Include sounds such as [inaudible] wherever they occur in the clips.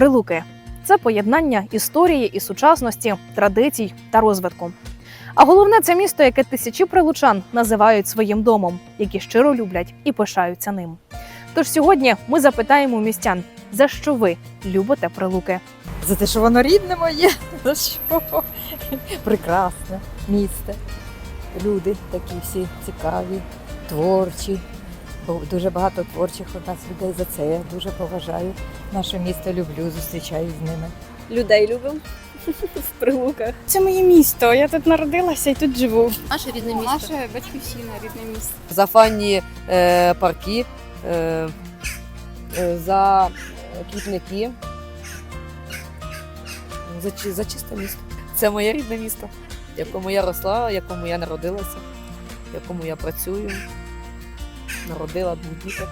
Прилуки це поєднання історії і сучасності, традицій та розвитку. А головне це місто, яке тисячі прилучан називають своїм домом, які щиро люблять і пишаються ним. Тож сьогодні ми запитаємо містян, за що ви любите прилуки. За те, що воно рідне моє. [laughs] За що? Прекрасне місце. Люди такі всі цікаві, творчі. Бо Дуже багато творчих у нас людей за це. Я дуже поважаю. Наше місто люблю, зустрічаюсь з ними. людей любимо [laughs] в прилуках. Це моє місто. Я тут народилася і тут живу. Наше рідне місто. Наше батьківщина, рідне місто. за фанні е, парки, е, е, за квітники, за, за чисте місто. Це моє рідне місто, в якому я росла, в якому я народилася, в якому я працюю, народила двох діток.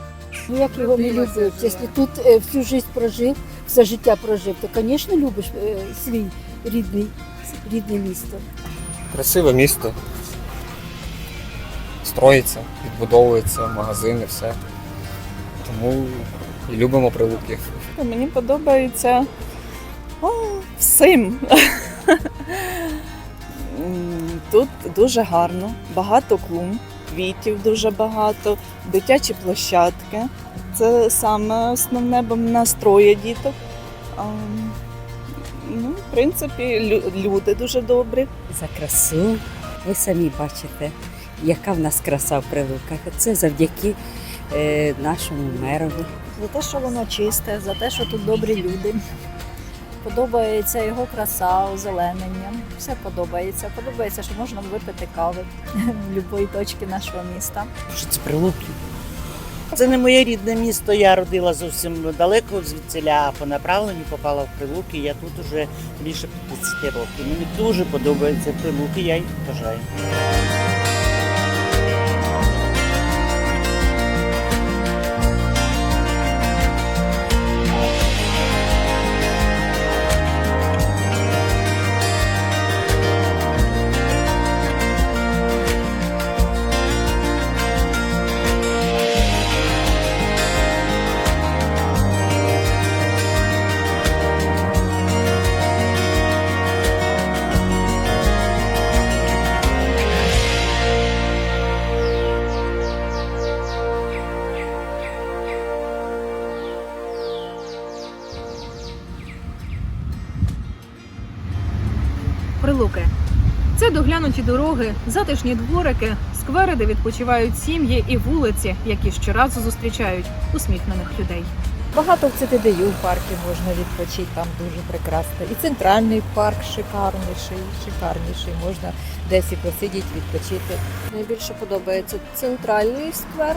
Ну як його не любиш? Якщо тут е, всю життя прожив, все життя прожив, то, звісно, любиш е, свій рідний, рідне місто. Красиве місто. Строїться, відбудовується, магазини, все. Тому і любимо прилуки. Мені подобається о, всім. [laughs] Тут дуже гарно, багато клумб, квітів дуже багато, дитячі площадки. Це саме основне, бо в нас троє діток. Ну, в принципі, люди дуже добрі. за красу. Ви самі бачите, яка в нас краса в прилуках. Це завдяки е, нашому мерові. За те, що воно чисте, за те, що тут добрі люди. Подобається його краса, озеленення. Все подобається. Подобається, що можна випити кави [laughs] в будь-якої точки нашого міста. що це прилуки. Це не моє рідне місто. Я родила зовсім далеко звідсіля, а по направленню попала в прилуки. Я тут уже більше 50 років. Мені дуже подобаються прилуки, я їх бажаю. Прилуки. Це доглянуті дороги, затишні дворики, сквери, де відпочивають сім'ї і вулиці, які щоразу зустрічають усміхнених людей. Багато в ЦТДЮ парків можна відпочити, там дуже прекрасно. І центральний парк шикарніший, шикарніший. Можна десь і посидіти, відпочити. Найбільше подобається центральний сквер.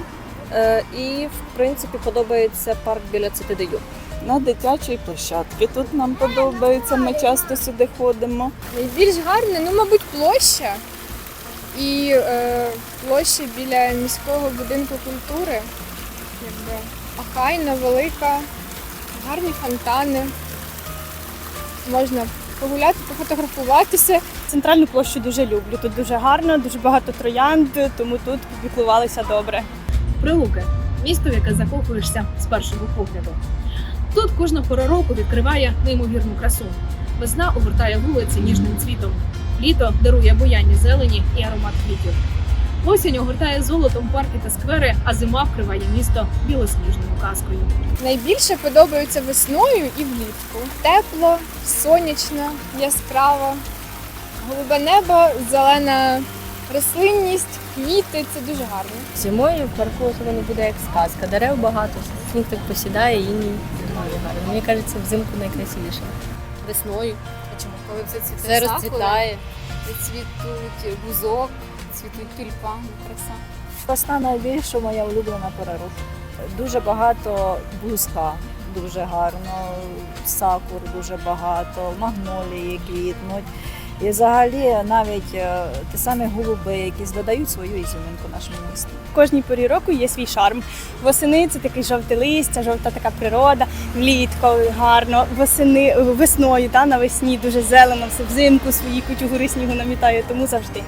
е, І, в принципі, подобається парк біля ЦТДЮ. На дитячій площадці тут нам подобається. Ми часто сюди ходимо. Найбільш гарне, ну, мабуть, площа. І е, площа біля міського будинку культури. Якби охайна, велика, гарні фонтани. Можна погуляти, пофотографуватися. Центральну площу дуже люблю. Тут дуже гарно, дуже багато троянд, тому тут піклувалися добре. Прилуки місто, в яке закохуєшся з першого погляду. Тут кожна пора року відкриває неймовірну красу. Весна огортає вулиці ніжним цвітом. Літо дарує буянні зелені і аромат квітів. Осінь огортає золотом парки та сквери, а зима вкриває місто білосніжною казкою. Найбільше подобаються весною і влітку. Тепло, сонячно, яскраво, голубе небо, зелена рослинність, квіти це дуже гарно. Зимою в парку воно буде як сказка. Дерев багато, сніг так посідає і дуже гарно. Мені кажеться, взимку найкрасивіше. Весною. Чому коли це цвіте Все розцвітає. цвітуть бузок, цвітуть тюльпани, краса. Весна найбільша моя улюблена пора року. Дуже багато бузка, дуже гарно, сакур дуже багато, магнолії квітнуть. І взагалі навіть е, ті самі голуби, які додають свою ізюминку нашому місту. Кожній порі року є свій шарм. Восени це такий жовте листя, жовта така природа, влітку гарно, восени, весною, та, навесні дуже зелено, все взимку свої кутюгури снігу намітає, тому завжди.